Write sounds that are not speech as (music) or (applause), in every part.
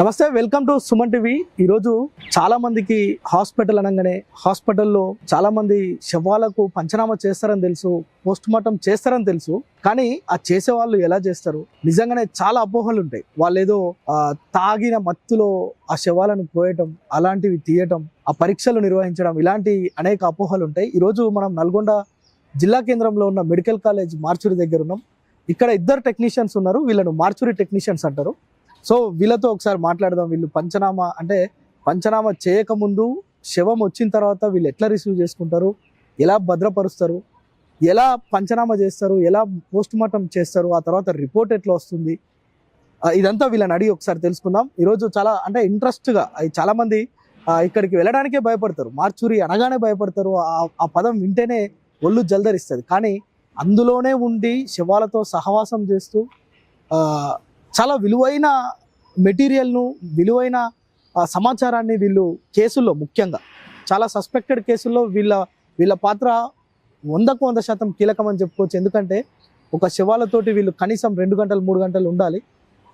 నమస్తే welcome to Suman TV. ఈరోజు చాలా మందికి హాస్పిటల్ అనగానే హాస్పిటల్లో చాలా మంది శవాలకు పంచనామా చేస్తారని తెలుసు పోస్ట్ మార్టం చేస్తారని తెలుసు. కానీ ఆ చేసే వాళ్ళు ఎలా చేస్తారు? నిజంగానే చాలా అపోహలు ఉంటాయి. వాళ్ళు ఏదో తాగిన మత్తులో ఆ శవాలను పోయటం అలాంటివి తీయటం ఆ పరీక్షలు నిర్వహించడం ఇలాంటి అనేక అపోహలు ఉంటాయి. ఈరోజు మనం నల్గొండ జిల్లా కేంద్రంలో ఉన్న మెడికల్ కాలేజ్ మార్చురి దగ్గర ఉన్నాం. ఇక్కడ ఇద్దరు టెక్నీషియన్స్ ఉన్నారు. వీళ్ళను మార్చురి టెక్నీషియన్స్ అంటారు. సో వీళ్ళతో ఒకసారి మాట్లాడదాం. వీళ్ళు పంచనామా అంటే పంచనామా చేయకముందు శవం వచ్చిన తర్వాత వీళ్ళు ఎట్లా రిసీవ్ చేసుకుంటారు? ఎలా భద్రపరుస్తారు? ఎలా పంచనామా చేస్తారు? ఎలా పోస్ట్ మార్టం చేస్తారు? ఆ తర్వాత రిపోర్ట్ ఎట్లా వస్తుంది? ఇదంతా వీళ్ళని అడిగి ఒకసారి తెలుసుకుందాం. ఈరోజు చాలా అంటే ఇంట్రెస్ట్గా చాలామంది ఇక్కడికి వెళ్ళడానికే భయపడతారు. మార్చురి అనగానే భయపడతారు. ఆ- ఆ పదం వింటేనే ఒళ్ళు జల్దరిస్తుంది. కానీ అందులోనే ఉండి శవాలతో సహవాసం చేస్తూ చాలా విలువైన మెటీరియల్ను విలువైన సమాచారాన్ని వీళ్ళు కేసుల్లో ముఖ్యంగా చాలా సస్పెక్టెడ్ కేసుల్లో వీళ్ళ వీళ్ళ పాత్ర వందకు వంద శాతం కీలకం అని చెప్పుకోవచ్చు. ఎందుకంటే ఒక శవాలతోటి వీళ్ళు కనీసం రెండు గంటలు మూడు గంటలు ఉండాలి.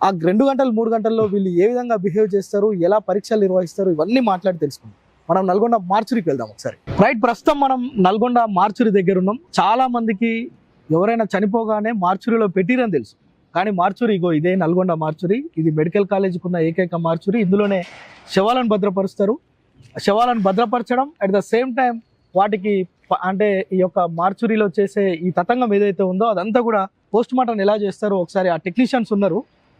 ఆ రెండు గంటలు మూడు గంటల్లో వీళ్ళు ఏ విధంగా బిహేవ్ చేస్తారు ఎలా పరీక్షలు నిర్వహిస్తారు ఇవన్నీ మాట్లాడి తెలుసుకుందాం. మనం నల్గొండ మార్చురికి వెళ్దాం ఒకసారి. రైట్ ప్రస్తుతం మనం నల్గొండ మార్చురి దగ్గర ఉన్నాం. చాలా మందికి ఎవరైనా చనిపోగానే మార్చురిలో పెట్టిరని తెలుసు. కానీ మార్చురి ఇగో ఇదే నల్గొండ మార్చురి ఇది మెడికల్ కాలేజీకి ఉన్న ఏకైక మార్చురి. ఇందులోనే శవాలను భద్రపరుస్తారు. శవాలను భద్రపరచడం అట్ ద సేమ్ టైం వాటికి అంటే ఈ యొక్క మార్చురీలో చేసే ఈ తతంగం ఏదైతే ఉందో అదంతా కూడా పోస్ట్ మార్టం ఎలా చేస్తారో ఒకసారి ఆ టెక్నీషియన్స్ ఉన్నారు.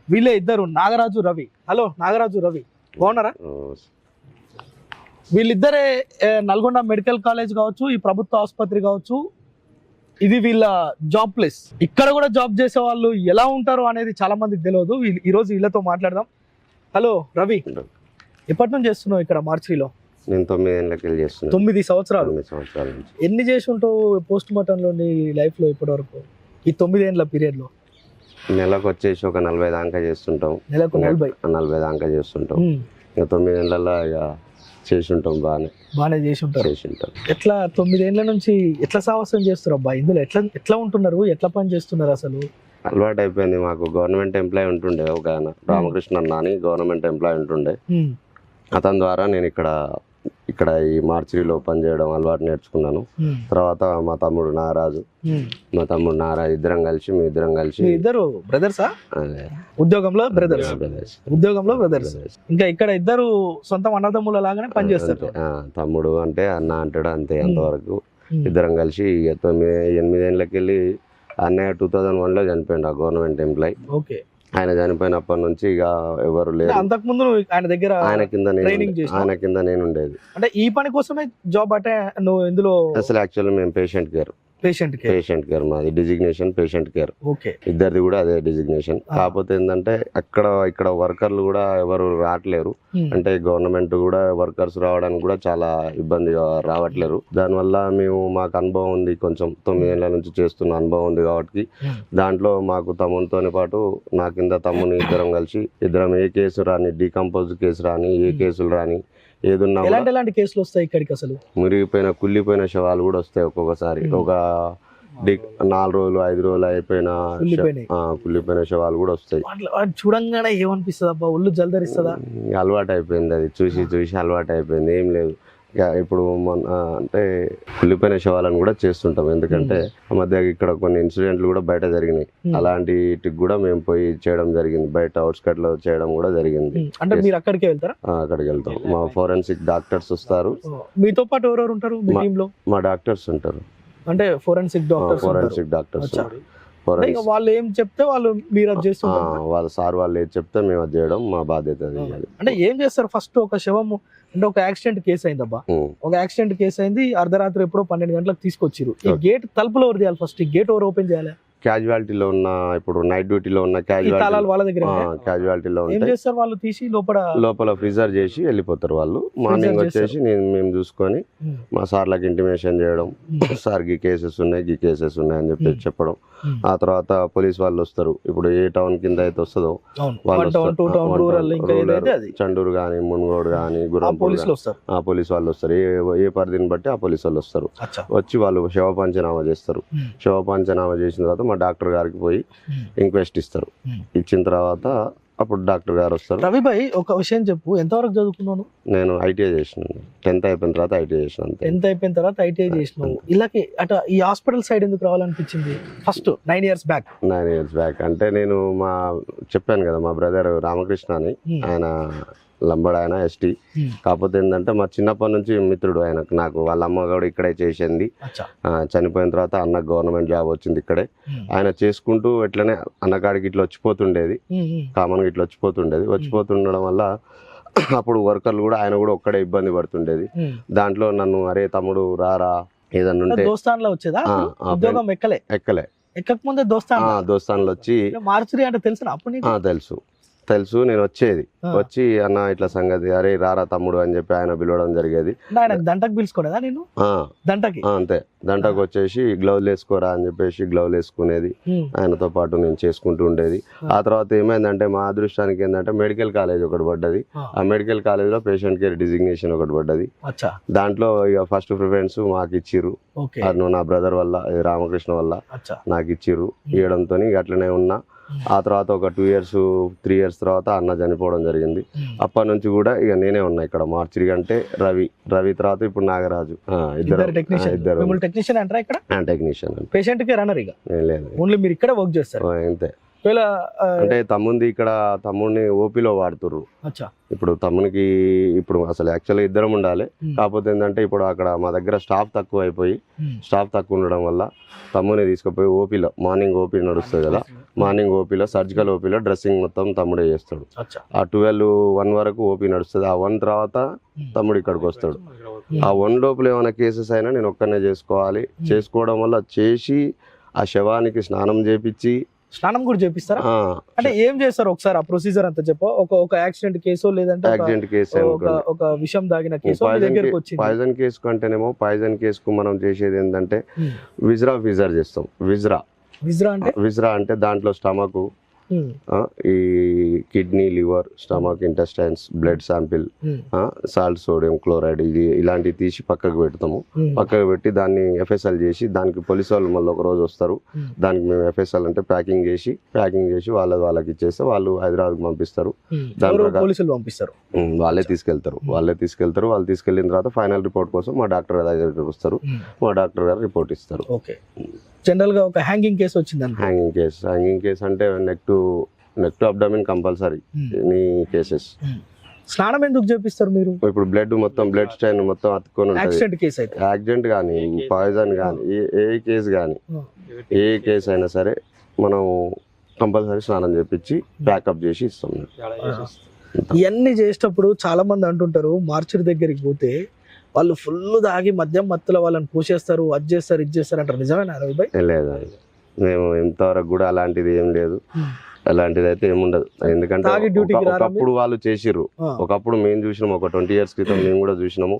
వీళ్ళే ఇద్దరు నాగరాజు రవి. హలో నాగరాజు రవి. బాగున్నారా? వీళ్ళిద్దరే నల్గొండ మెడికల్ కాలేజ్ కావచ్చు ఈ ప్రభుత్వ ఆసుపత్రి కావచ్చు ఇది వీళ్ళ జాబ్ ప్లేస్ ఇక్కడ కూడా జాబ్ చేసే వాళ్ళు ఎలా ఉంటారు అనేది చాలా మందికి తెలియదు. వీళ్ళు- ఈ రోజు వీళ్ళతో మాట్లాడదాం. హలో రవి. ఎప్పటి నుంచి చేస్తున్నావు ఇక్కడ మార్చిలో? నేను తొమ్మిది ఏళ్ళకి చేస్తున్నాను. తొమ్మిది సంవత్సరాలు? తొమ్మిది సంవత్సరాల నుంచి. ఎన్ని చేసి ఉంటావు పోస్ట్ మార్టం లో నీ లైఫ్లో ఇప్పటి వరకు ఈ తొమ్మిదేళ్ళ పీరియడ్లో నెలకు వచ్చేసి ఒక నలభై దాకా చేస్తుంటాం. నెలకు నలభై. నలభై దాకా చేస్తుంటాం. ఇంకా తొమ్మిది ఏళ్ళల్లో ఇక చేసి ఉంటాం బాగానే. బాగానే చేసి ఉంటారు చేసి ఉంటాం ఎట్లా తొమ్మిదేళ్ళ నుంచి ఎట్లా సాహసం చేస్తారు అబ్బా? ఇందులో ఎట్లా ఎట్లా ఉంటున్నారు? ఎట్లా పని చేస్తున్నారు అసలు? అలవాటు అయిపోయింది మాకు. గవర్నమెంట్ ఎంప్లాయ్ ఉంటుండే ఒక ఆయన రామకృష్ణ అన్న అని గవర్నమెంట్ ఎంప్లాయ్ ఉంటుండే. అతని ద్వారా నేను ఇక్కడ ఇక్కడ ఈ మార్చిలో పనిచేయడం అలవాటు నేర్చుకున్నాను. తర్వాత మా తమ్ముడు నాగరాజు ఉమ్. మా తమ్ముడు నాగరాజు ఇద్దరం కలిసి మీ ఇద్దరం కలిసి ఇద్దరు బ్రదర్సా ఉద్యోగంలో బ్రదర్స్. ఉద్యోగంలో బ్రదర్స్. ఇంకా ఇక్కడ ఇద్దరు సొంతం అన్నదమ్ముల లాగానే పని చేస్తారు అంతే. ఆ, తమ్ముడు అంటే అన్న అంటాడు అంతే. అంతవరకు. ఇద్దరం కలిసి తొమ్మిది ఎనిమిదేళ్ళకి వెళ్ళి అన్నయ్య టూ థౌజండ్ వన్లో చనిపోయిండు ఆ గవర్నమెంట్ ఎంప్లాయ్. ఓకే. ఆయన చనిపోయినప్పటి నుంచి ఇక ఎవరు లేరు. అంతకు ముందు నువ్వు ఆయన దగ్గర ఆయన కింద? ఆయన కింద నేను ఉండేది. అంటే ఈ పని కోసమే జాబ్ అంటే నువ్వు ఇందులో అసలు యాక్చువల్లీ మేము పేషెంట్ కేర్ పేషెంట్కి పేషెంట్ కేర్ మాది. డిజిగ్నేషన్ పేషెంట్ కేర్ ఓకే ఇద్దరిది కూడా అదే డిజిగ్నేషన్ ఆ. కాకపోతే ఏంటంటే అక్కడ ఇక్కడ వర్కర్లు కూడా ఎవరు రావట్లేరు. ఉమ్, అంటే గవర్నమెంట్ కూడా వర్కర్స్ రావడానికి కూడా చాలా ఇబ్బంది రావట్లేరు. దానివల్ల మేము మాకు అనుభవం ఉంది కొంచెం. తొమ్మిదేళ్ళ నుంచి చేస్తున్న అనుభవం ఉంది కాబట్టి. ఉమ్. దాంట్లో మాకు తమ్మునితో పాటు నా కింద తమ్ముని ఇద్దరం కలిసి ఇద్దరం ఏ కేసు రాని డీకంపోజ్ కేసు రాని ఏ Hmm. కేసులు రాని ఏదున్నా కూడా. ఎలాంటి ఎలాంటి కేసులు వస్తాయి ఇక్కడికి అసలు? మురిగిపోయిన కుళ్ళిపోయిన శవాలు కూడా వస్తాయి ఒక్కొక్కసారి. ఒక డి నాలుగు రోజులు ఐదు రోజులు అయిపోయిన కుళ్ళిపోయిన శవాలు కూడా వస్తాయి. చూడంగానే ఏమనిపిస్తుంది అబ్బా ఒళ్ళు జల్దరిస్తుందా? అలవాటు అయిపోయింది అది. చూసి చూసి అలవాటు అయిపోయింది ఏం లేదు. ఇక ఇప్పుడు మొన్న అంటే కుళ్ళిపోయిన శవాలను కూడా చేస్తుంటాం. ఎందుకంటే మధ్య ఇక్కడ కొన్ని ఇన్సిడెంట్లు కూడా బయట జరిగినాయి. అలాంటికి కూడా మేము పోయి చేయడం జరిగింది. బయట అవుట్స్కట్లో చేయడం కూడా జరిగింది. అంటే మీరు అక్కడికే వెళ్తారా? అక్కడికి వెళ్తాం. మా ఫోరెన్సిక్ డాక్టర్స్ వస్తారు. మీతో పాటు ఎవరెవరు ఉంటారు మీ డాక్టర్స్ ఉంటారు. అంటే ఫోరెన్సిక్ డాక్టర్స్ ఫోరెన్సిక్ డాక్టర్స్ వాళ్ళు ఏం చెప్తే వాళ్ళు మీరు అది చేస్తుంటారు. వాళ్ళ సార్ వాళ్ళు ఏది చెప్తే మేము అది చేయడం మా బాధ్యత. అంటే ఏం చేస్తారు? ఫస్ట్ ఒక శవము అంటే ఒక యాక్సిడెంట్ కేసు అయింది అబ్బా. ఒక యాక్సిడెంట్ కేసు అయింది అర్ధరాత్రి ఎప్పుడో పన్నెండు గంటలకు తీసుకొచ్చిరు ఈ. గేట్ తలుపులో ఎవరు చేయాలి ఫస్ట్ ఈ గేట్ ఎవరు ఓపెన్ చేయాలి క్యాజువాలిటీలో ఉన్న ఇప్పుడు నైట్ డ్యూటీలో ఉన్న క్యాజువాలిటీ వాళ్ళ దగ్గర క్యాజువాలిటీలో ఉంటాయి? వాళ్ళు? తీసి లోపల లోపల ఫ్రీజర్ చేసి వెళ్ళిపోతారు వాళ్ళు. మార్నింగ్. వచ్చేసి నేను మేము చూసుకొని ఉమ్, మా సార్లకు ఇంటిమేషన్ చేయడం. ఉమ్, సార్ గీ కేసెస్ ఉన్నాయి గీ కేసెస్ ఉన్నాయి అని చెప్పి Hmm. చెప్పడం. ఆ తర్వాత పోలీస్ వాళ్ళు వస్తారు. ఇప్పుడు ఏ టౌన్ కింద అయితే వస్తుందో చండూరు కానీ మున్గోడు కానీ ఆ పోలీస్ వాళ్ళు వస్తారు. ఏ ఏ పరిధిని బట్టి ఆ పోలీస్ వాళ్ళు వస్తారు. వచ్చి వాళ్ళు శవ పంచనామా చేస్తారు. శవ పంచనామా చేసిన తర్వాత మా డాక్టర్ గారికి పోయి ఇంక్వెస్ట్ ఇస్తారు. ఉమ్. ఇచ్చిన తర్వాత అప్పుడు డాక్టర్ గారు వస్తారు. రవి భాయ్ ఒక విషయం చెప్పు. ఎంతవరకు చదువుకున్నాను? నేను ఐటీఐ చేసినాను. టెన్త్ అయిపోయిన తర్వాత ఐటీఐ చేసిన టెన్త్ అయిపోయిన తర్వాత ఐటీఐ చేసినావు. ఇలాగే అట ఈ హాస్పిటల్ సైడ్ ఎందుకు రావాలనిపించింది? First nine years back. Nine years back. అంటే నేను మా చెప్పాను కదా మా బ్రదర్ రామకృష్ణ అని. ఆయన లంబడ్ ఆయన ఎస్టీ కాకపోతే ఏంటంటే మా చిన్నప్పటి నుంచి మిత్రుడు ఆయనకు నాకు వాళ్ళ అమ్మ కూడా ఇక్కడే చేసింది. చనిపోయిన తర్వాత అన్న గవర్నమెంట్ జాబ్ వచ్చింది ఇక్కడే. ఆయన చేసుకుంటూ ఎట్లనే అన్నకాడికి ఇట్లా వచ్చిపోతుండేది. కామన్గా ఇట్లా వచ్చిపోతుండేది. వచ్చిపోతుండడం వల్ల (clears throat) అప్పుడు వర్కర్లు కూడా ఆయన కూడా ఒక్కడే ఇబ్బంది పడుతుండేది. దాంట్లో నన్ను అరే తమ్ముడు రారా ఏదన్నా ఉంటే ఎక్కలే. ఎక్కలే. ఎక్కక ముందే దోస్తాన్ ఆ, దోస్తాన్లు వచ్చి మార్చురి అంటే తెలిసిన అప్పుడు తెలుసు. తెలుసు నేను వచ్చేది. వచ్చి అన్న ఇట్లా సంగతి అరే రారా తమ్ముడు అని చెప్పి ఆయన పిలవడం జరిగేది. దంటకు పిలుచుకోలేదా నేను దంటకి? అంతే. దంటకు వచ్చేసి గ్లౌజ్ వేసుకోరా అని చెప్పేసి గ్లౌజ్ వేసుకునేది ఆయనతో పాటు నేను చేసుకుంటూ ఉండేది. ఆ. తర్వాత ఏమైందంటే మా అదృష్టానికి ఏంటంటే మెడికల్ కాలేజ్ ఒకటి పడ్డది. ఆ. మెడికల్ కాలేజ్లో పేషెంట్ కేర్ డిజిగ్నేషన్ ఒకటి పడ్డది. దాంట్లో ఇక ఫస్ట్ ప్రిఫరెన్స్ మాకు ఇచ్చిర్రు. నా బ్రదర్ వల్ల రామకృష్ణ వల్ల నాకు ఇచ్చిర్రు. ఇవ్వడంతో అట్లనే ఉన్నా. ఆ తర్వాత ఒక టూ ఇయర్స్ త్రీ ఇయర్స్ తర్వాత అన్న చనిపోవడం జరిగింది. అప్పటి నుంచి కూడా ఇక నేనే ఉన్నా ఇక్కడ మార్చిరి అంటే రవి రవి తర్వాత ఇప్పుడు నాగరాజు. ఆ, ఇద్దరు ఇద్దరు టెక్నీషియన్ అంటారా ఇక్కడ? టెక్నీషియన్ పేషెంట్కి రన్నర్ ఇక? లేదు. ఓన్లీ మీరు ఇక్కడ వర్క్ చేస్తారు. అంతే అంటే తమ్ముంది ఇక్కడ తమ్ముడిని ఓపీలో వాడుతుర్రు. అచ్చా. ఇప్పుడు తమ్మునికి ఇప్పుడు అసలు యాక్చువల్గా ఇద్దరం ఉండాలి. కాకపోతే ఏంటంటే ఇప్పుడు అక్కడ మా దగ్గర స్టాఫ్ తక్కువ అయిపోయి స్టాఫ్ తక్కువ ఉండడం వల్ల తమ్ముని తీసుకుపోయి ఓపీలో మార్నింగ్ ఓపీ నడుస్తుంది కదా. మార్నింగ్ ఓపీలో సర్జికల్ ఓపీలో డ్రెస్సింగ్ మొత్తం తమ్ముడే చేస్తాడు. అచ్చా. ఆ ట్వెల్వ్ వన్ వరకు ఓపీ నడుస్తుంది. ఆ వన్ తర్వాత తమ్ముడు ఇక్కడికి వస్తాడు. ఆ వన్ లోపల ఏమైనా కేసెస్ అయినా నేను ఒక్కనే చేసుకోవాలి. చేసుకోవడం వల్ల చేసి ఆ శవానికి స్నానం చేపించి స్నానం కూడా చేపిస్తారా? అంటే ఏం చేస్తారు ఒకసారి ఆ ప్రొసీజర్ అంతా చెప్ప? ఒక ఒక యాక్సిడెంట్ కేసో లేదంటే యాక్సిడెంట్ కేసు ఒక అనుకోండి. ఒక విషం దాగిన కేసు దగ్గరకు వచ్చింది. పాయిజన్ కేసు కంటేనేమో పాయిజన్ కేసుకు మనం చేసేది ఏంటంటే. విజ్రా ఫిజర్ చేస్తాం. విజ్రా. విజ్రా అంటే? విజ్రా అంటే దాంట్లో స్టమక్ ఈ kidney liver stomach intestines blood sample um, salt sodium chloride ఇది ఇలాంటివి తీసి పక్కకు పెడతాము. ఉమ్, పక్కకు పెట్టి దాన్ని ఎఫ్ఎస్ఎల్ చేసి దానికి పోలీసు వాళ్ళు మళ్ళీ ఒక రోజు వస్తారు. దానికి మేము ఎఫ్ఎస్ఎల్ అంటే ప్యాకింగ్ చేసి ప్యాకింగ్ చేసి వాళ్ళ వాళ్ళకి ఇచ్చేస్తే వాళ్ళు హైదరాబాద్కి పంపిస్తారు. పోలీసులు పంపిస్తారు? వాళ్ళే తీసుకెళ్తారు. వాళ్ళే తీసుకెళ్తారు. వాళ్ళు తీసుకెళ్ళిన తర్వాత ఫైనల్ రిపోర్ట్ కోసం మా డాక్టర్ గారి దగ్గరికి వస్తారు. మా డాక్టర్ గారు రిపోర్ట్ ఇస్తారు. ఓకే. జనరల్గా ఒక హ్యాంగింగ్ కేసు వచ్చింది హ్యాంగింగ్ కేస్. హ్యాంగింగ్ కేస్ అంటే neck to neck to abdomen compulsory any cases. Um. స్నానం ఎందుకు చేపిస్తారు మీరు? ఇప్పుడు బ్లడ్ మొత్తం బ్లడ్ స్టైన్ మొత్తం అతుక్కొని ఉంటుంది. యాక్సిడెంట్ కేసు అయితే. యాక్సిడెంట్ కానీ పాయిజన్ కానీ ఏ ఏ కేసు కానీ ఉమ్, ఏ కేసు అయినా సరే మనం కంపల్సరీ స్నానం చేపించి ప్యాకప్ చేసి ఇస్తాం. ఇవన్నీ చేసేటప్పుడు చాలా మంది అంటుంటారు మార్చురి దగ్గరికి పోతే వాళ్ళు ఫుల్ దాగి మద్యం మత్తులో వాళ్ళని పూసేస్తారు అది చేస్తారు ఇది చేస్తారు అంటారు. నిజమేనా రవి భాయ్? లేదు మేము ఇంతవరకు కూడా అలాంటిది ఏం లేదు. అలాంటిది అయితే ఏముండదు. ఎందుకంటే ఒకప్పుడు వాళ్ళు చేసిర్రు. ఒకప్పుడు మేము చూసినాం ఒక ట్వంటీ ఇయర్స్ క్రితం మేము కూడా చూసినాము.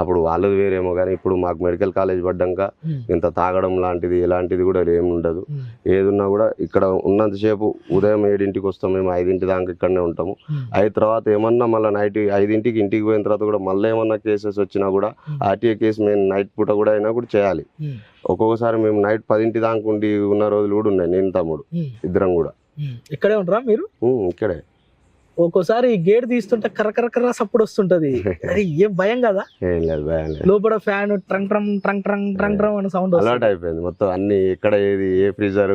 అప్పుడు వాళ్ళది వేరేమో కానీ ఇప్పుడు మాకు మెడికల్ కాలేజ్ పడ్డాక ఇంత తాగడం లాంటిది ఎలాంటిది కూడా ఏమి ఉండదు ఏదున్నా కూడా ఇక్కడ ఉన్నంతసేపు ఉదయం ఏడింటికి వస్తాం మేము ఐదింటి దాకా ఇక్కడనే ఉంటాము. అయిన తర్వాత ఏమన్నా మళ్ళీ నైట్ ఐదింటికి ఇంటికి పోయిన తర్వాత కూడా మళ్ళీ ఏమన్నా కేసెస్ వచ్చినా కూడా ఆర్టీఏ కేసు మేము నైట్ పూట కూడా అయినా కూడా చేయాలి. ఒక్కొక్కసారి మేము నైట్ పదింటి దాకా ఉండి ఉన్న రోజులు కూడా ఉన్నాయి నేను తమ్ముడు ఇద్దరం కూడా. ఇక్కడే ఉంటారా మీరు? ఇక్కడే. ఒక్కోసారి గేట్ తీస్తుంటే కర్ర కర్ర కర్ర సప్పుడు వస్తుంటది. (laughs) ఏం భయం కదా? లోపల ఫ్యాన్ ట్రంగ్ ట్రంగ్ ట్రంగ్ ట్రంగ్ ట్రంగ్ ట్రంగ్ అనే సౌండ్ అలవాట్ అయిపోయింది మొత్తం అన్ని ఎక్కడ ఏది ఏ ఫ్రీజర్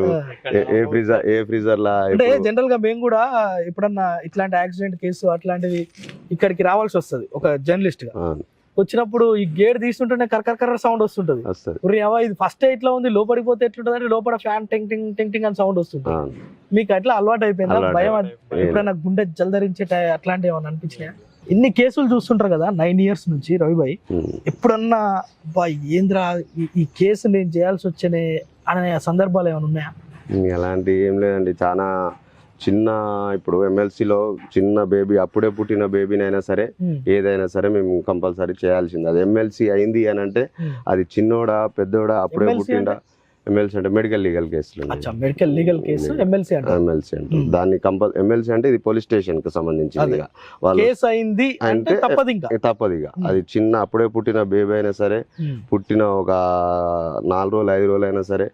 ఏ ఫ్రీజర్ ఏ ఫ్రీజర్ లా అంటే జనరల్గా మేము కూడా ఎప్పుడన్నా ఇట్లాంటి యాక్సిడెంట్ కేసు అట్లాంటివి ఇక్కడికి రావాల్సి వస్తది ఒక జర్నలిస్ట్గా వచ్చినప్పుడు ఈ గేట్ తీస్తుంటేనే కర్ర కర్ర సౌండ్ వస్తుంటది. వస్తది. ఇది ఫస్ట్ ఇట్లా ఉంది లోపలికి పోతే ఎట్లుంటది అంటే లోపల ఫ్యాన్ టింగ్ టింగ్ టింగ్ టింగ్ అని సౌండ్ వస్తుంది మీకు అట్లా అలవాటు అయిపోయిందా? భయం ఎప్పుడైనా గుండె జలధరించే అట్లాంటివి ఏమైనా అనిపించినాయా? ఇన్ని కేసులు చూస్తుంటారు కదా నైన్ ఇయర్స్ నుంచి రవిభాయ్. ఎప్పుడన్నా బా ఏంద్రా ఈ- ఈ కేసు నేను చేయాల్సి వచ్చనే అనే సందర్భాలు ఏమైనా ఉన్నాయా? అలాంటి ఏం లేదండి. చాలా చిన్న ఇప్పుడు ఎమ్మెల్సీలో చిన్న బేబీ అప్పుడే పుట్టిన బేబీనైనా సరే ఉమ్, ఏదైనా సరే మేము కంపల్సరీ చేయాల్సింది. అది ఎమ్మెల్సీ అయింది అని అంటే ఉమ్. అది చిన్నోడా పెద్దోడా అప్పుడే పుట్టిండా? ఎమ్మెల్సీ అంటే మెడికల్ లీగల్ కేసులు మెడికల్ లీగల్ కేసు ఎమ్మెల్సీ అంటారు ఎమ్మెల్సీ అంటే? Hmm. దాన్ని కంపల్ ఎమ్మెల్సీ అంటే ఇది పోలీస్ స్టేషన్కి సంబంధించింది. వాళ్ళు కేసు అయింది అంటే అంటే తప్పదు ఇంకా. తప్పదు ఇక. Hmm. అది చిన్న అప్పుడే పుట్టిన బేబీ అయినా సరే పుట్టిన ఒక నాలుగు రోజులు ఐదు రోజులు అయినా సరే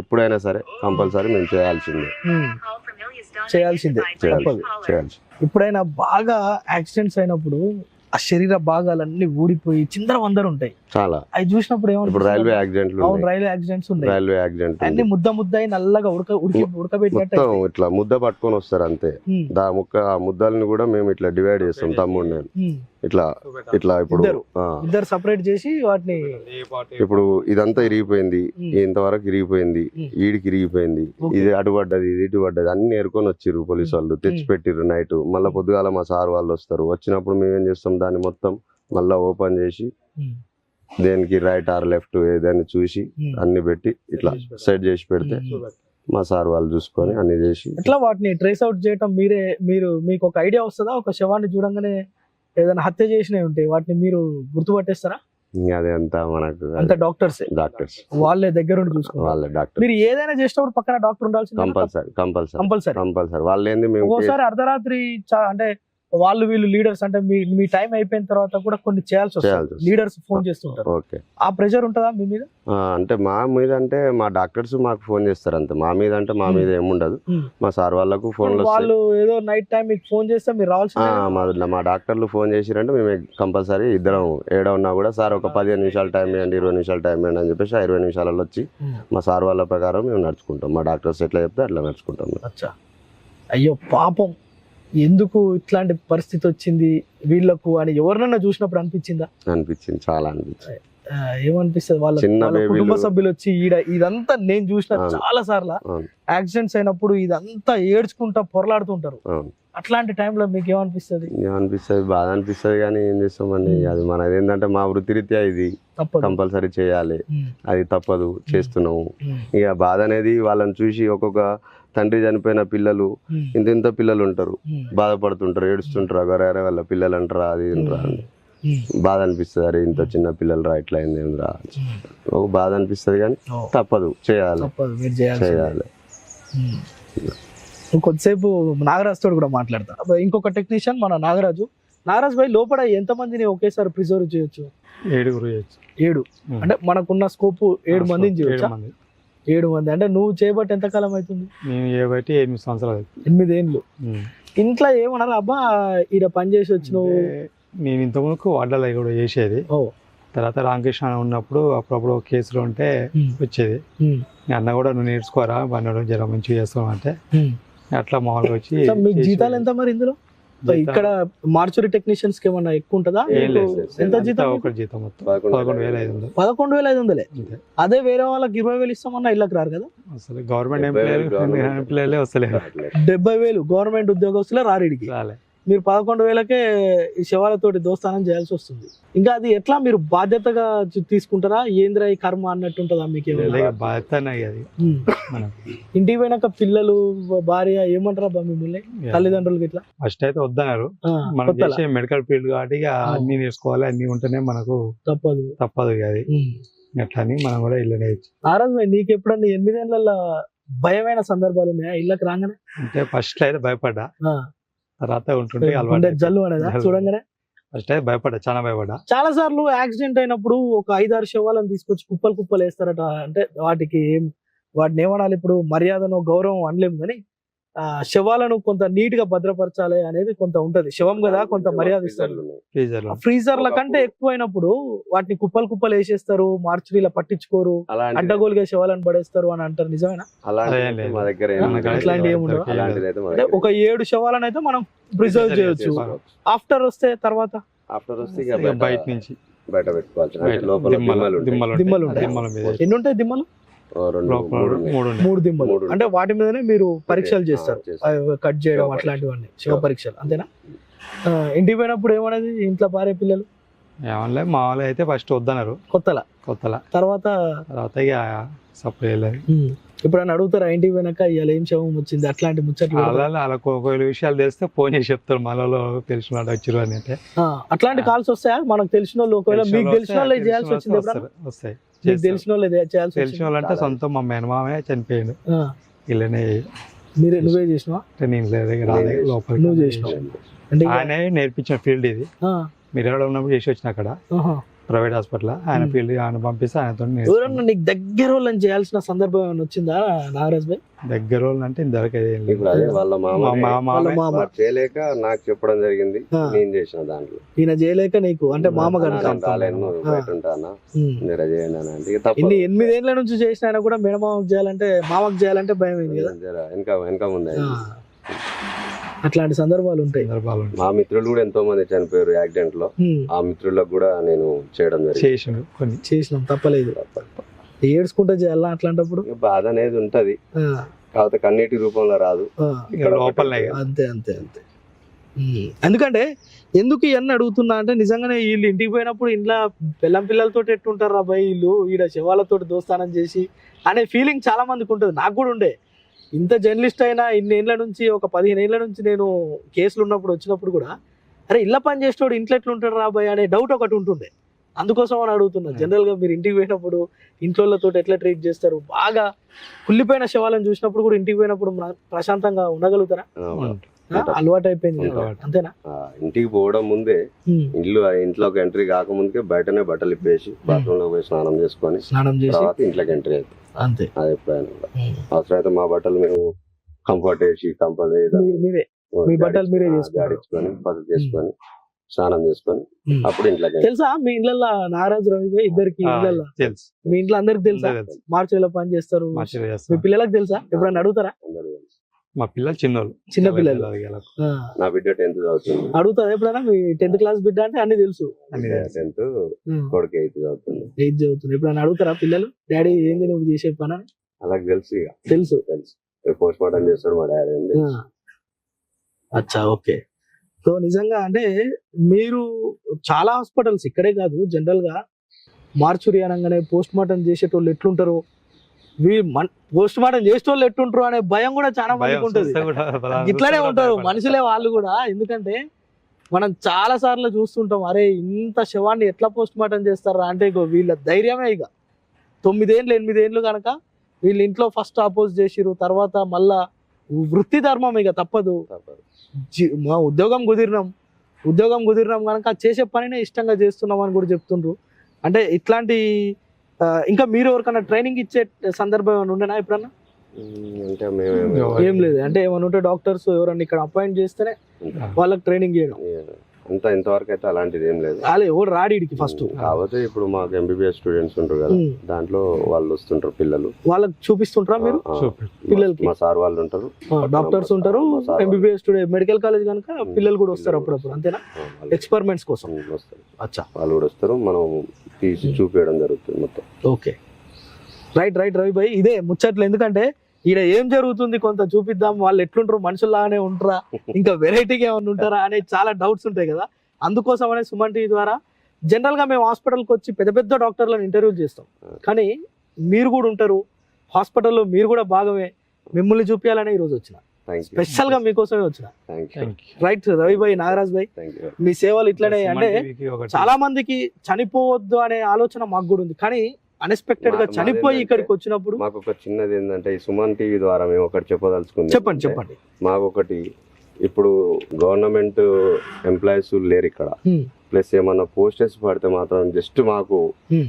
ఎప్పుడైనా సరే కంపల్సరీ మేము చేయాల్సిందే. చేయాల్సిందే చేయాల్సి ఎప్పుడైనా బాగా యాక్సిడెంట్స్ అయినప్పుడు ఆ శరీర భాగాలన్నీ ఊడిపోయి చిందర వందరు ఉంటాయి. చాలా. అవి చూసినప్పుడు ఇప్పుడు ఏమనిపిస్తుంది? రైల్వే యాక్సిడెంట్లు అవును. రైల్వే యాక్సిడెంట్స్ ఉన్నాయి. రైల్వే యాక్సిడెంట్ అన్ని ముద్ద ముద్ద అయి నల్లగా ఉడక ఉడికి ఉడకబెట్టినట్టు ఇట్లా ముద్ద పట్టుకొని వస్తారు అంతే. దా ముక్క ఆ ముద్దల్ని కూడా మేము ఇట్లా డివైడ్ చేస్తాం తమ్ముడు నేను. ఇట్లా ఇట్లా ఇప్పుడు ఇద్దరు. సపరేట్ చేసి వాటిని ఇప్పుడు ఇదంతా ఇరిగిపోయింది. ఇంతవరకు ఇరిగిపోయింది. ఈడికి ఇరిగిపోయింది. ఇది అటు పడ్డది ఇది ఇటు పడ్డది అన్ని ఏరుకొని వచ్చిర్రు పోలీసు వాళ్ళు తెచ్చి పెట్టిర్రు నైట్ మళ్ళీ పొద్దుగాల మా సార్ వాళ్ళు వస్తారు. వచ్చినప్పుడు మేము ఏం చేస్తాం దాన్ని మొత్తం మళ్ళీ ఓపెన్ చేసి దేనికి రైట్ ఆర్ లెఫ్ట్ ఏదైనా చూసి. అన్ని పెట్టి ఇట్లా సెట్ చేసి పెడితే. మా సార్ వాళ్ళు చూసుకొని అన్ని చేసి ఎట్లా వాటిని ట్రేస్ అవుట్ చేయటం మీరే మీరు మీకు ఒక ఐడియా వస్తుందా? ఒక శవాన్ని చూడంగానే ఏదైనా హత్య చేసినవి ఉంటాయి వాటిని మీరు గుర్తుపట్టేస్తారా? అది అంతా మనకు అంత డాక్టర్స్ డాక్టర్స్. వాళ్ళే దగ్గర ఉండి చూసుకుంటారు వాళ్ళ డాక్టర్ మీరు ఏదైనా చేసేటప్పుడు పక్కన డాక్టర్ ఉండాల్సింది కంపల్సరీ కంపల్సరీ. కంపల్సరీ. కంపల్సరీ. వాళ్ళు ఏంది మేము ఒక్కోసారి అర్ధరాత్రి అంటే వాళ్ళు వీళ్ళు లీడర్స్ అంటే మీ మీ టైం అయిపోయిన తర్వాత కూడా కొన్ని చేయాల్సి వస్తుంది. లీడర్స్ ఫోన్ చేస్తుంటారు. ఓకే. ఆ ప్రెషర్ ఉంటుందా మీ మీద? అంటే మా మీద అంటే మా డాక్టర్స్ మాకు ఫోన్ చేస్తారు అంతే. మా మీద అంటే మా మీద ఏముండదు Hmm. మా సార్ వాళ్ళకు ఫోన్లు వస్తాయి. వాళ్ళు ఏదో నైట్ టైం మీకు ఫోన్ చేస్తే మీరు ఆ, రావాల్సిందే మా డాక్టర్లు ఫోన్ చేసిరంటే మేము కంపల్సరీ ఇద్దరం ఏడ ఉన్నా కూడా సార్ ఒక పదిహేను నిమిషాలు టైం ఇవ్వండి ఇరవై నిమిషాలు టైం ఇవ్వండి అని చెప్పేసి ఇరవై నిమిషాలలో వచ్చి Hmm. మా సార్ వాళ్ళ ప్రకారం మేము నడుచుకుంటాం. మా డాక్టర్స్ ఎట్లా చెప్తే అట్లా నడుచుకుంటాం. అయ్యో పాపం. ఎందుకు ఇట్లాంటి పరిస్థితి వచ్చింది వీళ్ళకు అని ఎవరినైనా చూసినప్పుడు అనిపించిందా? అనిపించింది చాలా అనిపించింది. ఏమనిపిస్తుంది? వాళ్ళ కుటుంబ. సభ్యులు వచ్చి ఈడ ఇదంతా నేను చూసిన. చాలా సార్లు. యాక్సిడెంట్స్ అయినప్పుడు ఇదంతా ఏడ్చుకుంటా పొరలాడుతుంటారు. అట్లాంటి టైంలో మీకు ఏమనిపిస్తుంది? అనిపిస్తుంది? బాధ అనిపిస్తుంది కానీ ఏం చేస్తామండి. అది మనది ఏంటంటే మా వృత్తిరీత్యా ఇది. తప్పదు. కంపల్సరీ చేయాలి. అది తప్పదు. చేస్తున్నాము. ఇక బాధ అనేది వాళ్ళని చూసి ఒక్కొక్క తండ్రి చనిపోయిన పిల్లలు ఇంత ఇంత పిల్లలు ఉంటారు బాధపడుతుంటారు ఏడుస్తుంటారు. అగరే వాళ్ళ పిల్లలు అంటారా? అది అంటారా? అని. బాధ అనిపిస్తుంది అరే ఇంత చిన్న పిల్లలు రా ఇట్లా అయింది ఏందిరా? ఉమ్. ఒక బాధ అనిపిస్తుంది కానీ తప్పదు చేయాలి. చేయాలి. కొద్దిసేపు నాగరాజ్ తోడు కూడా మాట్లాడతా. అబ్బా, ఇంకొక టెక్నీషియన్ మన నాగరాజు. నాగరాజ్ భాయ్ లోపల ఎంత మందిని ఒకేసారి ప్రిజర్వ్ చేయొచ్చు? ఏడుగురు చేయొచ్చు. ఏడు. అంటే మనకున్న స్కోప్ ఏడు మందిని చేయొచ్చా? ఏడు మంది. అంటే నువ్వు చేయబట్టి ఎంత కాలం అవుతుంది? నేను ఏబట్టి ఎనిమిది సంవత్సరాలు. ఎనిమిది ఏళ్ళు. ఇంట్లో ఏమన్నారు? అబ్బా ఈడ పని చేసి వచ్చినావు. నేను ఇంతకుముందుకు వడ్డలు కూడా చేసేది. ఓ. తర్వాత రామకృష్ణ ఉన్నప్పుడు అప్పుడప్పుడు కేసులు ఉంటే వచ్చేది. అన్న కూడా నువ్వు నేర్చుకోరా? బండి జర మంచిగా చేస్తావు? అంటే. అట్లా మామూలుగా వచ్చి. జీతాలు ఎంత మరి ఇందులో? ఇక్కడ మార్చురీ టెక్నీషియన్స్కి ఏమన్నా ఎక్కువ ఉంటుందా. ఎంత జీతం? ఒకటి జీతం మొత్తం. పదకొండు వేల ఐదు వందలు. పదకొండు వేల ఐదు వందలే? అదే వేరే వాళ్ళకి ఇరవై వేలు ఇస్తామన్నా ఇళ్ళకి రారు కదా? అసలు గవర్నమెంట్ డెబ్బై వేలు ఎంప్లాయర్ గవర్నమెంట్ ఎంప్లాయర్లే వస్తలేరు. డెబ్బై వేలు గవర్నమెంట్ ఉద్యోగస్తులే రారీడికి రాలే. మీరు పదకొండు వేలకే ఈ శవాలతోటి దోస్తానం చేయాల్సి వస్తుంది. ఇంకా అది ఎట్లా మీరు బాధ్యతగా తీసుకుంటారా? ఏంద్రా ఈ కర్మ అన్నట్టు ఉంటుందా మీకు బాధ్యత అది. ఇంటికి పోయినాక పిల్లలు భార్య ఏమంటారా మిమ్మల్ని? తల్లిదండ్రులకి ఇట్లా? ఫస్ట్ అయితే వద్దన్నారు. ఆ, మనం? చేసే మెడికల్ ఫీల్డ్ కాబట్టి ఇక ఆ. అన్ని నేర్చుకోవాలి అన్ని ఉంటేనే మనకు తప్పదు. తప్పదు అది. అట్లా అని మనం కూడా ఇల్లు నేర్చు నారాజ్ భాయ్ నీకు ఎప్పుడన్నా ఎనిమిదేళ్ళ భయమైన సందర్భాలు ఉన్నాయా? ఇళ్ళకి రాగానే? అంటే ఫస్ట్ అయితే భయపడ్డా. తర్వాత ఉంటుంటే అలవాటు జల్లు అనేదా జల్లు. చూడంగానే. ఫస్ట్ అయితే భయపడ్డా చాలా భయపడ్డా. చాలా సార్లు యాక్సిడెంట్ అయినప్పుడు ఒక ఐదారు శవాలను తీసుకొచ్చి కుప్పలు కుప్పలు వేస్తారట అంటే వాటికి ఏం వాటిని ఏమనాలి ఇప్పుడు? మర్యాదను గౌరవం అనలేము కానీ శవాలను కొంత నీట్గా భద్రపరచాలి అనేది కొంత ఉంటది. శవం కదా కొంత మర్యాద ఇస్తారు. ఫ్రీజర్లో ఫ్రీజర్ల కంటే ఎక్కువైనప్పుడు వాటిని కుప్పలు కుప్పలు వేసేస్తారు మార్చురీలా పట్టించుకోరు అడ్డగోలుగా శవాలను పడేస్తారు అని అంటారు. నిజమేనా? ఒక ఏడు శవాలను అయితే మనం ప్రిజర్వ్ చేయొచ్చు. ఆఫ్టర్ వస్తే తర్వాత? ఆఫ్టర్ వస్తే బయట నుంచి. బయట మీద. ఎన్ని ఉంటాయి దిమ్మలు? మూడు దిమ్మలు. అంటే వాటి మీదనే మీరు పరీక్షలు చేస్తారు. కట్ చేయడం శవ అట్లాంటివన్నీ శివ పరీక్షలు. అంతేనా? ఇంటికి పోయినప్పుడు ఏమనేది? ఇంట్లో భార్య పిల్లలు? ఏమన్నా మా వాళ్ళు అయితే ఫస్ట్ వద్దన్నారు. కొత్తల? కొత్తలా. తర్వాత? తర్వాత ఇక సప్లై ఎప్పుడైనా అడుగుతారా? ఇంటికి పోయినాక ఇవాళ ఏం శవం వచ్చింది? అట్లాంటి ముచ్చట్లు? అలా అలా కొన్ని విషయాలు తెలిస్తే ఫోన్ చేసి చెప్తారు. మనలో తెలిసిన వాళ్ళు వచ్చారు అని అంటే. అట్లాంటి కాల్స్ వస్తాయా? మనకు తెలిసిన వాళ్ళు ఒకవేళ మీకు తెలిసిన వాళ్ళు చేయాల్సి వచ్చింది వస్తాయి. తెలిసిన వాళ్ళు తెలిసిన వచ్చింది? వాళ్ళు అంటే సొంతం మా మేనమామే చనిపోయాడు. ఇలానే మీరే నువ్వే చేసినావా? నేను లేదు రాలే లోపలికి నువ్వు చేసినావు. అంటే ఇక- ఆయనే నేర్పించిన ఫీల్డ్ ఇది. మీరు ఉన్నప్పుడు చేసి వచ్చిన అక్కడ. ప్రైవేట్ హాస్పిటల్ ఆయన. ఫీల్డ్ ఆయన పంపిస్తే ఆయనతో నీకు దగ్గర వాళ్ళని చేయాల్సిన సందర్భం ఏమైనా వచ్చిందా నాగరాజ్ భాయ్ దగ్గర వాళ్ళు అంటే ఇంతవరకు వాళ్ళ మా మామ మా వాళ్ళ మామే మామ. వాడు చేయలేక నాకు చెప్పడం జరిగింది. నేను చేసిన దాంట్లో. ఈయన చేయలేక నీకు అంటే మామ. ఇన్ని ఎనిమిదేళ్ళ నుంచి చేసిన ఆయన కూడా మేనమామకు చేయాలంటే మామకు చేయాలంటే భయం కదా. వెనక వెనక ముందే ఆ. అట్లాంటి సందర్భాలు ఉంటాయి. మా మిత్రులు కూడా ఎంతో మంది చనిపోయారు యాక్సిడెంట్లో. ఆ మిత్రులకు కూడా నేను చేయడం జరిగింది. కొన్ని. చేసినాం తప్పలేదు. ఏడ్చుకుంటూ చేయాలా అట్లాంటప్పుడు? బాధ అనేది ఉంటది. కాకపోతే కన్నీటి రూపంలో రాదు. అంతే అంతే అంతే. ఎందుకంటే ఎందుకు ఇవన్నీ అడుగుతున్నా అంటే నిజంగానే వీళ్ళు ఇంటికి పోయినప్పుడు ఇంట్లో పిల్లం పిల్లలతో ఎట్టుంటారు అబ్బాయి వీళ్ళు? ఈడ శవాలతో దోస్తానం చేసి అనే ఫీలింగ్ చాలా మందికి ఉంటుంది. నాకు కూడా ఉండే. ఇంత జర్నలిస్ట్ అయినా ఇన్ని ఏళ్ళ నుంచి ఒక పదిహేను ఏళ్ళ నుంచి నేను కేసులు ఉన్నప్పుడు వచ్చినప్పుడు కూడా అరే ఇళ్ళ పని చేసేటోడు ఇంట్లో ఎట్లుంటాడు రా అబ్బాయి అనే డౌట్ ఒకటి ఉంటుండే. అందుకోసం అని అడుగుతున్నా. జనరల్గా మీరు ఇంటికి పోయినప్పుడు ఇంట్లో ఎట్లా ట్రీట్ చేస్తారు? బాగా కుళ్ళిపోయిన శవాలను చూసినప్పుడు కూడా ఇంటికి పోయినప్పుడు ప్రశాంతంగా ఉండగలుగుతారా. ఆ, అలవాటు అయిపోయింది. అంతేనా? ఇంటికి పోవడం ముందే ఉమ్. ఇల్లు ఇంట్లోకి ఎంట్రీ కాకముందుకే బయటనే బట్టలు ఇప్పేసి బాత్రూమ్లో పోయి స్నానం చేసుకొని స్నానం చేసి తర్వాత ఇంట్లోకి ఎంట్రీ అవుతుంది అంతే. అది ఎప్పుడైనా కూడా. అవసరమైతే మా బట్టలు మేము కంఫర్ట్ వేసి కంపల్ మీరు- మీ బట్టలు మీరే. జాడించుకొని పక్కకు చేసుకొని స్నానం చేసుకొని. అప్పుడు ఇంట్లోకి తెలుసా? మీ ఇళ్ళల్లో నారాజు రవి ఇద్దరికి ఇళ్ళల్లో. తెలుసు. మీ ఇంట్లో అందరికి తెలుసా. మార్చిలో పని చేస్తారు. మీ పిల్లలకు తెలుసా? ఎప్పుడైనా అడుగుతారా. మా పిల్లలు చిన్నోళ్ళు. చిన్న పిల్లలు. నా బిడ్డ టెన్త్ చదువుతుంది. అడుగుతారా ఎప్పుడైనా? మీ టెన్త్ క్లాస్ బిడ్డ అంటే అన్ని తెలుసు. టెన్త్ కొడుకు ఎయిత్ చదువుతుంది. ఎయిత్ చదువుతుంది. ఎప్పుడైనా అడుగుతారా పిల్లలు? డాడీ ఏంది నువ్వు చేసే పని? అలా తెలుసు ఇక. తెలుసు. తెలుసు. పోస్ట్ మార్టం చేస్తాడు మా డాడీ. అచ్చా ఓకే. సో నిజంగా అంటే మీరు చాలా హాస్పిటల్స్ ఇక్కడే కాదు జనరల్గా మార్చురి అనగానే పోస్ట్ మార్టం చేసేటోళ్ళు ఎట్లుంటారు? పోస్ట్ మార్టం చేసేటోళ్ళు ఎట్లుంటారు అనే భయం కూడా చాలా మందికి ఉంటుంది. ఇట్లానే ఉంటారు మనుషులే వాళ్ళు కూడా. ఎందుకంటే మనం చాలా సార్లు చూస్తుంటాం అరే ఇంత శవాన్ని ఎట్లా పోస్ట్ మార్టం చేస్తారా అంటే ఇగో వీళ్ళ ధైర్యమే ఇక తొమ్మిదేళ్ళు ఎనిమిదేళ్ళు కనుక వీళ్ళు ఇంట్లో ఫస్ట్ అపోజ్ చేసిరు తర్వాత మళ్ళా వృత్తి ధర్మం ఇక తప్పదు. మా ఉద్యోగం కుదిరినాం. ఉద్యోగం కుదిరినాం కనుక చేసే పనినే ఇష్టంగా చేస్తున్నాం అని కూడా చెప్తుండ్రు. అంటే ఇట్లాంటి ఇంకా మీరు ఎవరికైనా ట్రైనింగ్ ఇచ్చే సందర్భం ఏమైనా ఉండేనా ఎప్పుడన్నా? ఉమ్, అంటే మేము ఏం లేదు. అంటే ఏమైనా ఉంటే డాక్టర్స్ ఎవరన్నా ఇక్కడ అపాయింట్ చేస్తేనే వాళ్ళకి ట్రైనింగ్ చేయడం. అంత ఇంతవరకు అయితే అలాంటిది ఏం లేదు. అలే ఎవరు రాడికి ఫస్ట్ కాకపోతే ఇప్పుడు మాకు ఎంబీబీఎస్ స్టూడెంట్స్ ఉంటారు కదా దాంట్లో వాళ్ళు వస్తుంటారు పిల్లలు. వాళ్ళకి చూపిస్తుంటారా మీరు? పిల్లలకి? మా సార్ వాళ్ళు ఉంటారు. డాక్టర్స్ ఉంటారు. ఎంబీబీఎస్ స్టూడెంట్ మెడికల్ కాలేజ్ కనుక పిల్లలు కూడా వస్తారు అప్పుడప్పుడు అంతేనా? ఎక్స్పెరిమెంట్స్ కోసం. వస్తారు. అచ్చా. వాళ్ళు కూడా వస్తారు మనం తీసి చూపించడం జరుగుతుంది మొత్తం. ఓకే. రైట్ రైట్ రవి భాయ్ ఇదే ముచ్చట్లు. ఎందుకంటే ఈడ ఏం జరుగుతుంది కొంత చూపిద్దాం. వాళ్ళు ఎట్లుంటారు? మనుషుల్లాగానే ఉంటారా? ఇంకా వెరైటీగా ఏమైనా ఉంటారా? అనే చాలా డౌట్స్ ఉంటాయి కదా. అందుకోసం అనే సుమన్ టీవీ ద్వారా జనరల్గా మేము హాస్పిటల్కి వచ్చి పెద్ద పెద్ద డాక్టర్లను ఇంటర్వ్యూ చేస్తాం. కానీ మీరు కూడా ఉంటారు. హాస్పిటల్లో మీరు కూడా భాగమే. మిమ్మల్ని చూపించాలనే ఈ రోజు వచ్చిన. స్పెషల్గా మీకోసమే వచ్చిన. రైట్ రవి భాయ్ నాగరాజ్ భాయ్. మీ సేవలు ఇట్లనే అంటే చాలా మందికి చనిపోవద్దు అనే ఆలోచన మాకు కూడా ఉంది. కానీ అన్ఎక్స్పెక్టెడ్గా చనిపోయి ఇక్కడికి వచ్చినప్పుడు మాకు ఒక చిన్నది ఏంటంటే ఈ సుమన్ టీవీ ద్వారా మేము ఒకటి చెప్పదలుచుకుంది. చెప్పండి చెప్పండి. మాకు ఒకటి ఇప్పుడు గవర్నమెంట్ ఎంప్లాయీస్ లేరు ఇక్కడ. ప్లస్ ఏమన్నా పోస్టర్స్ పడితే మాత్రం జస్ట్ మాకు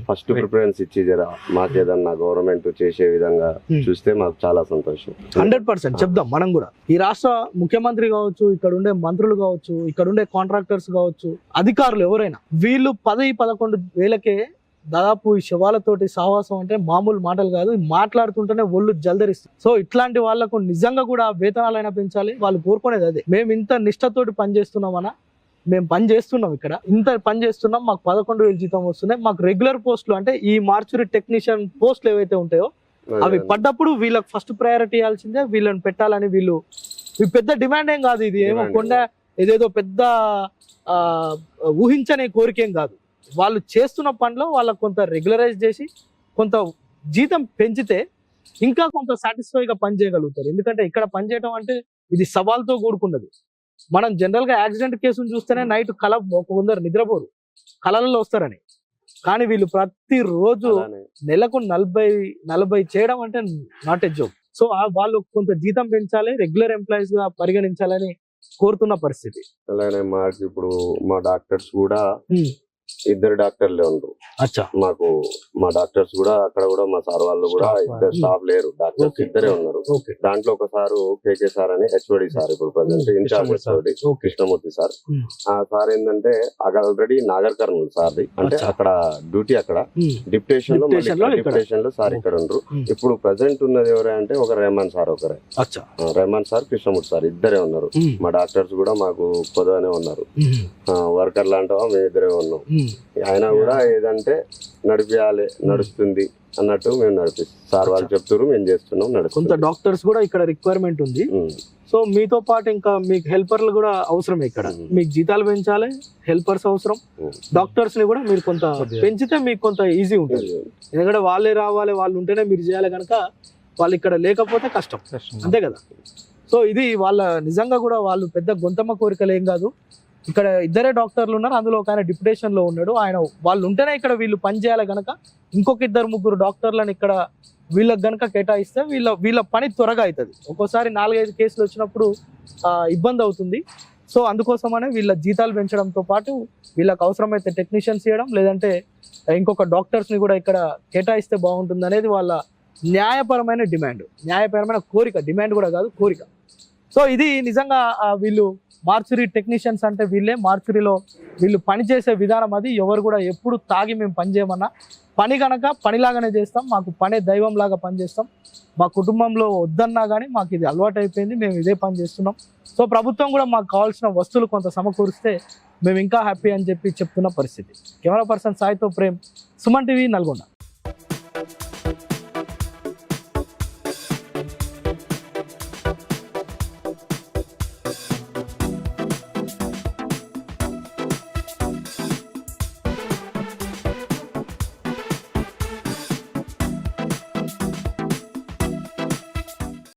ఫస్ట్ ప్రిఫరెన్స్ ఇచ్చి జరా మాకు ఏదన్నా గవర్నమెంట్ చేసే విధంగా. చూస్తే మాకు చాలా సంతోషం. హండ్రెడ్ పర్సెంట్ చెప్దాం మనం కూడా. ఈ రాష్ట్ర ముఖ్యమంత్రి కావచ్చు ఇక్కడ ఉండే మంత్రులు కావచ్చు ఇక్కడ ఉండే కాంట్రాక్టర్స్ కావచ్చు అధికారులు ఎవరైనా వీళ్ళు పది పదకొండు వేలకే దాదాపు ఈ శవాలతోటి సహవాసం అంటే మామూలు మాటలు కాదు మాట్లాడుతుంటేనే ఒళ్ళు జల్దరిస్తుంది. సో ఇట్లాంటి వాళ్ళకు నిజంగా కూడా వేతనాలైనా పెంచాలి వాళ్ళు కోరుకునేది అదే. మేము ఇంత నిష్టతోటి పని చేస్తున్నామన్నా మేము పని చేస్తున్నాం ఇక్కడ. ఇంత పని చేస్తున్నాం మాకు పదకొండు వేలు జీతం వస్తున్నాయి. మాకు రెగ్యులర్ పోస్టులు అంటే ఈ మార్చురీ టెక్నీషియన్ పోస్టులు ఏవైతే ఉంటాయో అవి పడ్డప్పుడు వీళ్ళకి ఫస్ట్ ప్రయారిటీ ఇవ్వాల్సిందే. వీళ్ళని పెట్టాలని వీళ్ళు ఇది పెద్ద డిమాండ్ ఏం కాదు ఇది. ఏమో కొండ ఇదేదో పెద్ద ఆ, ఊహించని కోరికేం కాదు. వాళ్ళు చేస్తున్న పనిలో వాళ్ళకు కొంత రెగ్యులరైజ్ చేసి కొంత జీతం పెంచితే ఇంకా కొంత సాటిస్ఫైగా పని చేయగలుగుతారు. ఎందుకంటే ఇక్కడ పని చేయడం అంటే ఇది సవాల్తో కూడుకున్నది. మనం జనరల్గా యాక్సిడెంట్ కేసును చూస్తేనే నైట్ కల ఒక కొందరు నిద్రపోరు. కళలలో వస్తారని. కానీ వీళ్ళు ప్రతిరోజు నెలకు నలభై నలభై చేయడం అంటే నాట్ ఎ జోక్ సో వాళ్ళు కొంత జీతం పెంచాలి రెగ్యులర్ ఎంప్లాయీస్గా పరిగణించాలని కోరుతున్న పరిస్థితి. అలానే మాకు ఇప్పుడు మా డాక్టర్స్ కూడా ఇద్దరు డాక్టర్లే ఉండరు. మాకు మా డాక్టర్స్ కూడా అక్కడ కూడా మా సార్ వాళ్ళు కూడా ఇద్దరు. స్టాఫ్ లేరు. డాక్టర్స్. ఇద్దరే ఉన్నారు. దాంట్లో ఒక సారు కేకే సార్ అని హెచ్ఓడి సార్ ఇప్పుడు present Hmm. Incharge Krishnamurthy sir. HOD okay. Krishnamurthy sir. Hmm. ఆ సార్ ఏంటంటే ఆల్రెడీ నాగర్ కర్నూలు సార్ది. అంటే. అక్కడ డ్యూటీ అక్కడ. లో Dictation లో. డిప్టేషన్లో సార్ ఇక్కడ ఉండరు. Hmm. ఇప్పుడు ప్రజెంట్ ఉన్నది ఎవరే అంటే ఒక రెహమాన్ సార్ ఒకరే. రెహమాన్ సార్ కృష్ణమూర్తి సార్ ఇద్దరే ఉన్నారు. మా డాక్టర్స్ కూడా మాకు పొదవనే ఉన్నారు. వర్కర్ లాంటివా మేము ఇద్దరే ఉన్నాం. ఆయన కూడా ఏదంటే నడిపియాలి నడుస్తుంది అన్నట్టు మేము నడిపిస్తాం సార్ వాళ్ళు చెప్తున్నారు మేము చేస్తున్నాం కొంత నడుస్తుంది డాక్టర్స్ కూడా ఇక్కడ రిక్వైర్మెంట్ ఉంది. సో మీతో పాటు ఇంకా మీకు హెల్పర్లు కూడా అవసరం ఇక్కడ. మీకు జీతాలు పెంచాలి హెల్పర్స్ అవసరం. డాక్టర్స్ని కూడా మీరు కొంత. పెంచితే మీకు కొంత ఈజీ ఉంటుంది. ఎందుకంటే వాళ్ళే రావాలి వాళ్ళు ఉంటేనే మీరు చేయాలి కనుక వాళ్ళు ఇక్కడ లేకపోతే కష్టం. కష్టం. అంతే కదా? సో ఇది వాళ్ళ నిజంగా కూడా వాళ్ళు పెద్ద గొంతమ్మ కోరికలు ఏం కాదు. ఇక్కడ ఇద్దరే డాక్టర్లు ఉన్నారు అందులో ఒక ఆయన డిప్యుటేషన్లో ఉన్నాడు. ఆయన వాళ్ళు ఉంటేనే ఇక్కడ వీళ్ళు పని చేయాలి కనుక ఇంకొక ఇద్దరు ముగ్గురు డాక్టర్లను ఇక్కడ వీళ్ళకి కనుక కేటాయిస్తే వీళ్ళ వీళ్ళ పని త్వరగా అవుతుంది ఒక్కోసారి నాలుగైదు కేసులు వచ్చినప్పుడు ఇబ్బంది అవుతుంది. సో అందుకోసమనే వీళ్ళ జీతాలు పెంచడంతో పాటు వీళ్ళకి అవసరమైతే టెక్నీషియన్స్ చేయడం లేదంటే ఇంకొక డాక్టర్స్ని కూడా ఇక్కడ కేటాయిస్తే బాగుంటుంది అనేది వాళ్ళ న్యాయపరమైన డిమాండ్. న్యాయపరమైన కోరిక డిమాండ్ కూడా కాదు కోరిక. సో ఇది నిజంగా వీళ్ళు మార్చురీ టెక్నీషియన్స్ అంటే వీళ్ళే మార్చురీలో వీళ్ళు పని చేసే విధానం అది. ఎవరు కూడా ఎప్పుడు తాగి మేము పని చేయమన్నా. పని కనుక పనిలాగానే చేస్తాం. మాకు పనే దైవంలాగా పనిచేస్తాం. మా కుటుంబంలో వద్దన్నా కానీ మాకు ఇది అలవాటు అయిపోయింది మేము ఇదే పని చేస్తున్నాం. సో ప్రభుత్వం కూడా మాకు కావాల్సిన వస్తువులు కొంత సమకూరిస్తే మేము ఇంకా హ్యాపీ అని చెప్పి చెప్తున్న పరిస్థితి. కెమెరా పర్సన్ సాయితో ప్రేమ్ సుమన్ టీవీ నల్గొండ.